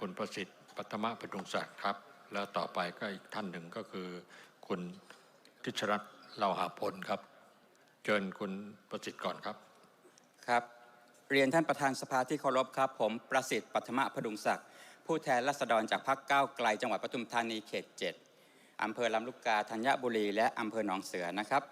คุณประสิทธิ์ปัทมะพดุงศักดิ์ครับ แล้วต่อไปก็อีกท่านหนึ่งก็คือ คุณทิชรัตน์เลาหาพลครับ เชิญคุณประสิทธิ์ก่อนครับครับ เรียนท่านประธานสภาที่เคารพครับ ผมประสิทธิ์ปัทมะพดุงศักดิ์ผู้แทนรัษฎรจากพรรคก้าวไกล จังหวัดปทุมธานีเขต 7อำเภอลำลูกกาธัญบุรีและอำเภอหนองเสือนะครับ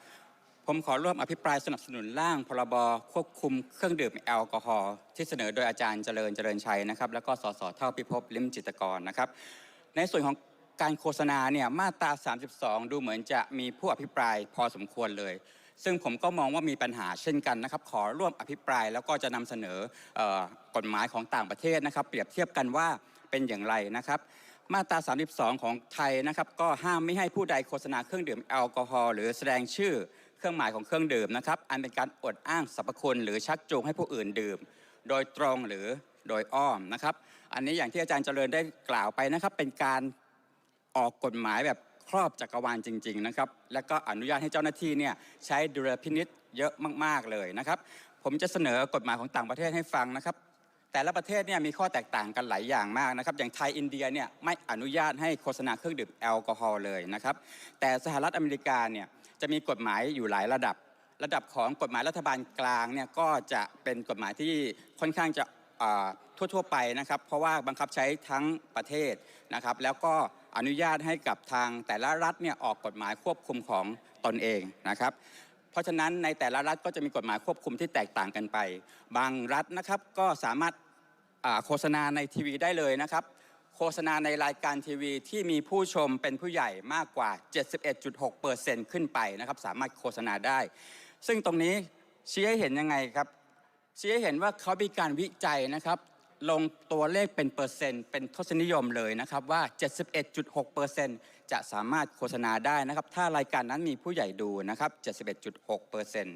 ผมขอร่วมอภิปรายสนับสนุนร่างพรบควบคุมเครื่องดื่มแอลกอฮอล์ที่เสนอโดยอาจารย์เจริญเจริญชัยนะครับ แล้วก็สสเท่าพิภพลิมจิตกรนะครับ ในส่วนของการโฆษณาเนี่ยมาตรา 32 ดูเหมือนจะมีผู้อภิปรายพอสมควรเลย ซึ่งผมก็มองว่ามีปัญหาเช่นกันนะครับ ขอร่วมอภิปรายแล้วก็จะนำเสนออกฎหมายของต่างประเทศนะครับ เปรียบเทียบกันว่าเป็นอย่างไรนะครับมาตรา 32 ของไทยนะครับ ก็ห้ามไม่ให้ผู้ใดโฆษณาเครื่องดื่มแอลกอฮอล์หรือแสดงชื่อ เครื่องหมายของเครื่องดื่มนะครับ อันเป็นการอดอ้างสรรพคุณหรือชักจูงให้ผู้อื่นดื่ม โดยตรงหรือโดยอ้อมนะครับ อันนี้อย่างที่อาจารย์เจริญได้กล่าวไปนะครับ เป็นการออกกฎหมายแบบครอบจักรวาลจริง ๆ นะครับ และก็อนุญาตให้เจ้าหน้าที่เนี่ยใช้ดุลพินิษเยอะมากๆเลยนะครับ ผมจะเสนอกฎหมายของต่างประเทศให้ฟังนะครับ แต่ละประเทศเนี่ยมีข้อแตกต่างกันหลายอย่างมากนะครับ อย่างไทยอินเดียเนี่ยไม่อนุญาตให้โฆษณาเครื่องดื่มแอลกอฮอล์เลยนะครับ แต่สหรัฐอเมริกาเนี่ยจะมีกฎหมายอยู่หลายระดับ ระดับของกฎหมายรัฐบาลกลางเนี่ยก็จะเป็นกฎหมายที่ค่อนข้างจะอ่าทั่วๆไปนะครับ เพราะว่าบังคับใช้ทั้งประเทศนะครับ แล้วก็อนุญาตให้กับทางแต่ละรัฐเนี่ยออกกฎหมายควบคุมของตนเองนะครับ เพราะฉะนั้นในแต่ละรัฐก็จะมีกฎหมายควบคุมที่แตกต่างกันไป บางรัฐนะครับก็สามารถ โฆษณาในทีวีได้เลยนะครับ โฆษณาในรายการทีวีที่มีผู้ชมเป็นผู้ใหญ่มากกว่า 71.6%ขึ้นไปนะครับสามารถโฆษณาได้ ซึ่งตรงนี้ชี้ให้เห็นยังไงครับชี้ให้เห็นว่าเขามีการวิจัยนะครับ ลงตัวเลขเป็นเปอร์เซ็นต์เป็นทศนิยมเลยนะครับว่า 71.6%จะสามารถโฆษณาได้นะครับ ถ้ารายการนั้นมีผู้ใหญ่ดูนะครับ 71.6%น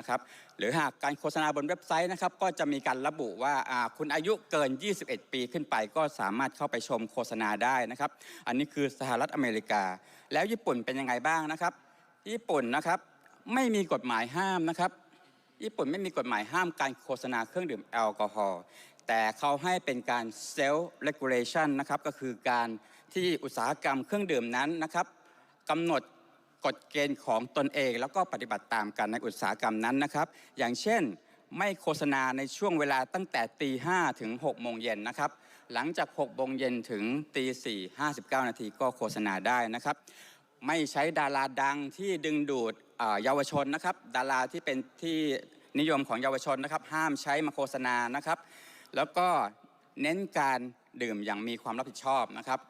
ะครับหรือหากการโฆษณาบนเว็บไซต์นะครับ ก็จะมีการระบุว่าอ่าคุณอายุเกิน 21 ปีขึ้นไป ก็สามารถเข้าไปชมโฆษณาได้นะครับ อันนี้คือสหรัฐอเมริกา แล้วญี่ปุ่นเป็นยังไงบ้างนะครับ ญี่ปุ่นนะครับไม่มีกฎหมายห้ามนะครับญี่ปุ่นไม่มีกฎหมายห้ามการโฆษณาเครื่องดื่มแอลกอฮอล์ แต่เขาให้เป็นการ self regulation นะครับก็คือการที่อุตสาหกรรมเครื่องดื่มนั้นนะครับกำหนดกฎเกณฑ์ของตนเอง แล้วก็ปฏิบัติตามกันในอุตสาหกรรมนั้นนะครับ อย่างเช่นไม่โฆษณาในช่วงเวลาตั้งแต่ตีห้าถึง6โมงเย็นนะครับ หลังจาก6โมงเย็นถึงตีสี่ห้าสิบเก้านาทีก็โฆษณาได้นะครับ ไม่ใช้ดาราดังที่ดึงดูดเยาวชนนะครับ ดาราที่เป็นที่นิยมของเยาวชนนะครับ ห้ามใช้มาโฆษณานะครับ แล้วก็เน้นการดื่มอย่างมีความรับผิดชอบนะครับ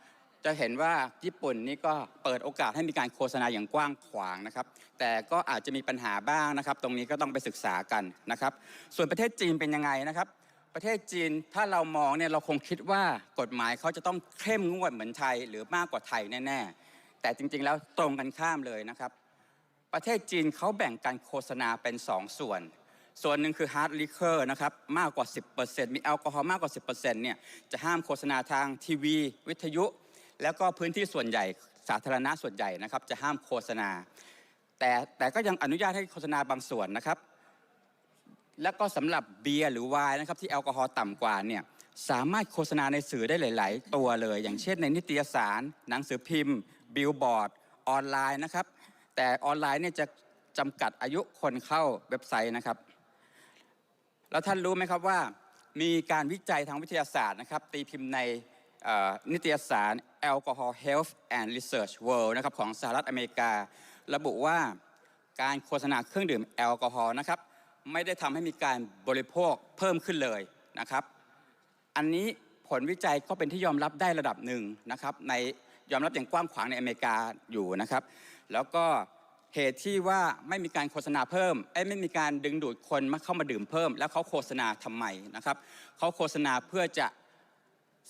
จะเห็นว่าญี่ปุ่นนี่ก็เปิดโอกาสให้มีการโฆษณาอย่างกว้างขวางนะครับ แต่ก็อาจจะมีปัญหาบ้างนะครับ ตรงนี้ก็ต้องไปศึกษากันนะครับ ส่วนประเทศจีนเป็นยังไงนะครับ ประเทศจีนถ้าเรามองเนี่ยเราคงคิดว่ากฎหมายเขาจะต้องเข้มงวดเหมือนไทย หรือมากกว่าไทยแน่ๆ แต่จริงๆแล้วตรงกันข้ามเลยนะครับ ประเทศจีนเขาแบ่งการโฆษณาเป็น 2ส่วน ส่วนหนึ่งคือ hard liquor นะครับมากกว่า 10%มีแอลกอฮอล์มากกว่า 10%เนี่ยจะห้ามโฆษณาทางทีวี วิทยุ แล้วก็พื้นที่ส่วนใหญ่สาธารณะส่วนใหญ่นะครับจะห้ามโฆษณา แต่แต่ก็ยังอนุญาตให้โฆษณาบางส่วนนะครับ แล้วก็สำหรับเบียร์หรือไวน์นะครับที่แอลกอฮอล์ต่ำกว่าเนี่ยสามารถโฆษณาในสื่อได้หลาย ๆ ตัวเลย อย่างเช่นในนิตยสาร หนังสือพิมพ์ บิลบอร์ด ออนไลน์นะครับ แต่ออนไลน์เนี่ยจะจำกัดอายุคนเข้าเว็บไซต์นะครับ แล้วท่านรู้ไหมครับว่ามีการวิจัยทางวิทยาศาสตร์นะครับ ตีพิมพ์ในนิตยสาร Alcohol Health and Research World นะครับของสหรัฐอเมริกา ระบุว่าการโฆษณาเครื่องดื่มแอลกอฮอล์นะครับไม่ได้ทำให้มีการบริโภคเพิ่มขึ้นเลยนะครับ อันนี้ผลวิจัยก็เป็นที่ยอมรับได้ระดับหนึ่งนะครับในยอมรับอย่างกว้างขวางในอเมริกาอยู่นะครับ แล้วก็ เหตุที่ว่าไม่มีการโฆษณาเพิ่มเอ้ไม่มีการดึงดูดคนมาเข้ามาดื่มเพิ่ม แล้วเขาโฆษณาทำไมนะครับเขาโฆษณาเพื่อจะ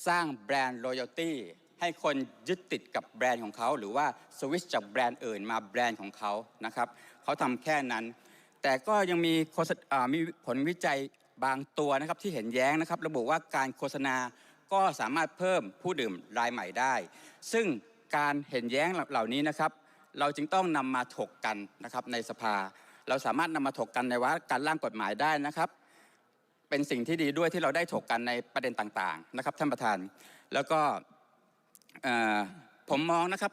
สร้างแบรนด์ loyalty ให้คนยึดติดกับแบรนด์ของเขา หรือว่าสวิตช์จากแบรนด์อื่นมาแบรนด์ของเขานะครับเขาทำแค่นั้น แต่ก็ยังมีมีผลวิจัยบางตัวนะครับที่เห็นแย้งนะครับ ระบุว่าการโฆษณาก็สามารถเพิ่มผู้ดื่มรายใหม่ได้ ซึ่งการเห็นแย้งเหล่านี้นะครับ เราจึงต้องนำมาถกกันนะครับในสภา เราสามารถนำมาถกกันในว่าการร่างกฎหมายได้นะครับ เป็นสิ่งที่ดีด้วยที่เราได้ถกกันในประเด็นต่างๆนะครับท่านประธาน แล้วก็ผมมองนะครับ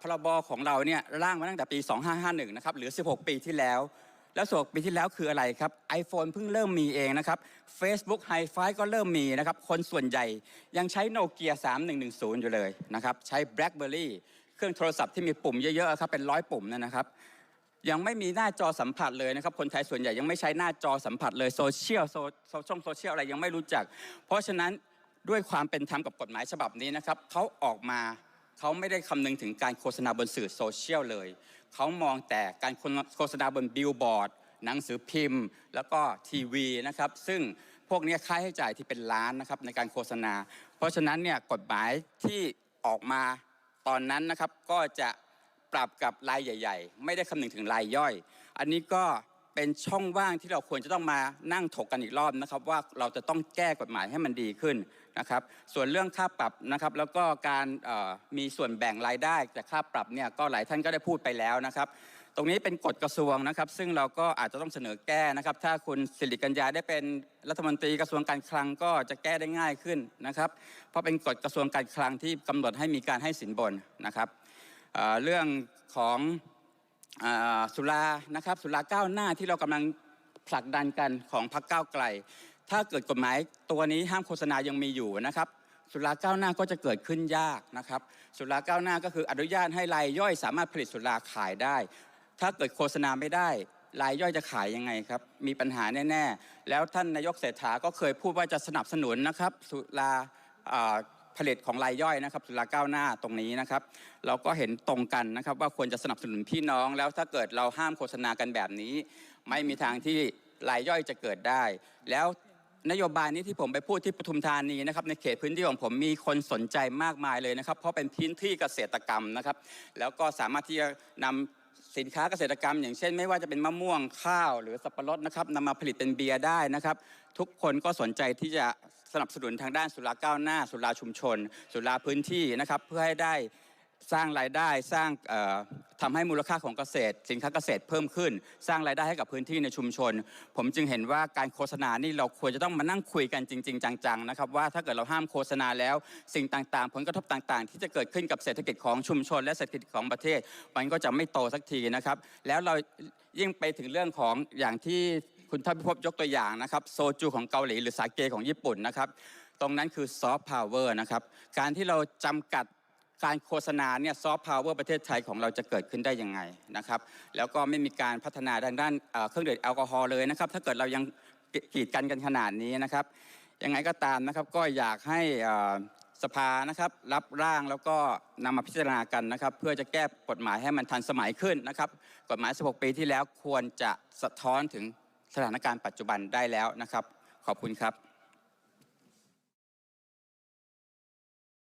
พรบของเราเนี่ยร่างมาตั้งแต่ปี 2551 นะครับหรือ 16 ปีที่แล้ว แล้ว16ปีที่แล้วคืออะไรครับ iPhone เพิ่งเริ่มมีเองนะครับ Facebook Hi-Fi ก็เริ่มมีนะครับ คนส่วนใหญ่ยังใช้โนเกีย3110 อยู่เลยนะครับ ใช้ BlackBerry เครื่องโทรศัพท์ที่มีปุ่มเยอะๆครับเป็นร้อยปุ่มนั่นนะครับ ยังไม่มีหน้าจอสัมผัสเลยนะครับ คนไทยส่วนใหญ่ยังไม่ใช้หน้าจอสัมผัสเลยโซเชียลโซโซช่องโซเชียลอะไรยังไม่รู้จัก เพราะฉะนั้นด้วยความเป็นธรรมกับกฎหมายฉบับนี้นะครับเขาออกมาเขาไม่ได้คำนึงถึงการโฆษณาบนสื่อโซเชียลเลยเขามองแต่การโฆษณาบนบิลบอร์ดหนังสือพิมพ์ แล้วก็ทีวีนะครับซึ่งพวกนี้ค่าใช้จ่ายที่เป็นล้านนะครับในการโฆษณา เพราะฉะนั้นเนี่ยกฎหมายที่ออกมา ตอนนั้นนะครับก็จะปรับกับรายใหญ่ ๆ ไม่ได้คำนึงถึงรายย่อย อันนี้ก็เป็นช่องว่างที่เราควรจะต้องมานั่งถกกันอีกรอบนะครับ ว่าเราจะต้องแก้กฎหมายให้มันดีขึ้นนะครับ ส่วนเรื่องค่าปรับนะครับ แล้วก็การมีส่วนแบ่งรายได้จากค่าปรับเนี่ยก็หลายท่านก็ได้พูดไปแล้วนะครับ ตรงนี้เป็นกฎกระทรวงนะครับ ซึ่งเราก็อาจจะต้องเสนอแก้นะครับ ถ้าคุณสิริกัญญาได้เป็นรัฐมนตรีกระทรวงการคลังก็จะแก้ได้ง่ายขึ้นนะครับ เพราะเป็นกฎกระทรวงการคลังที่กำหนดให้มีการให้สินบนนะครับเเรื่องของอสุรานะครับสุราก้าวหน้าที่เรากำลังผลักดันกันของพรรคก้าวไกล ถ้าเกิดกฎหมายตัวนี้ห้ามโฆษณายังมีอยู่นะครับสุราก้าวหน้าก็จะเกิดขึ้นยากนะครับ สุราก้าวหน้าก็คืออนุญาตให้รายย่อยสามารถผลิตสุราขายได้ ถ้าเกิดโฆษณาไม่ได้รายย่อยจะขายยังไงครับ มีปัญหาแน่ๆ แล้วท่านนายกเศรษฐาก็เคยพูดว่าจะสนับสนุนนะครับ สุราผลิตของรายย่อยนะครับ สุราก้าวหน้าตรงนี้นะครับ เราก็เห็นตรงกันนะครับ ว่าควรจะสนับสนุนพี่น้อง แล้วถ้าเกิดเราห้ามโฆษณากันแบบนี้ ไม่มีทางที่รายย่อยจะเกิดได้ แล้วนโยบายนี้ที่ผมไปพูดที่ปทุมธานีนะครับในเขตพื้นที่ของผมมีคนสนใจมากมายเลยนะครับ เพราะเป็นพื้นที่เกษตรกรรมนะครับ แล้วก็สามารถที่จะนำ สินค้าเกษตรกรรม อย่างเช่น ไม่ว่าจะเป็นมะม่วงข้าวหรือสับปะรดนะครับนำมาผลิตเป็นเบียร์ได้นะครับ ทุกคนก็สนใจที่จะสนับสนุนทางด้านสุราก้าวหน้า สุราชุมชน สุราพื้นที่นะครับเพื่อให้ได้ สร้างรายได้สร้างเอ่อทำให้มูลค่าของเกษตร สินค้าเกษตรเพิ่มขึ้น สร้างรายได้ให้กับพื้นที่ในชุมชน ผมจึงเห็นว่าการโฆษณานี่เราควรจะต้องมานั่งคุยกันจริง ๆ จังๆนะครับว่าถ้าเกิดเราห้ามโฆษณาแล้ว สิ่งต่างๆ ผลกระทบต่างๆ ที่จะเกิดขึ้นกับเศรษฐกิจของชุมชน และเศรษฐกิจของประเทศ มันก็จะไม่โตสักทีนะครับ แล้วเรายิ่งไปถึงเรื่องของอย่างที่คุณท่านพิภพยกตัวอย่างนะครับโซจูของเกาหลีหรือสาเกของญี่ปุ่นนะครับตรงนั้นคือซอฟต์พาวเวอร์นะครับการที่เราจำกัด การโฆษณาเนี่ยซอฟต์พาวเวอร์ประเทศไทยของเราจะเกิดขึ้นได้ยังไงนะครับแล้วก็ไม่มีการพัฒนาทางด้านเอ่อเครื่องดื่มแอลกอฮอล์เลยนะครับถ้าเกิดเรายังกีดกันกันขนาดนี้นะครับยังไงก็ตามนะครับก็อยากให้สภานะครับรับร่างแล้วก็นำมาพิจารณากันนะครับ เพื่อจะแก้กฎหมายให้มันทันสมัยขึ้นนะครับ กฎหมาย 16 ปีที่แล้วควรจะสะท้อนถึงสถานการณ์ปัจจุบันได้แล้วนะครับ ขอบคุณครับ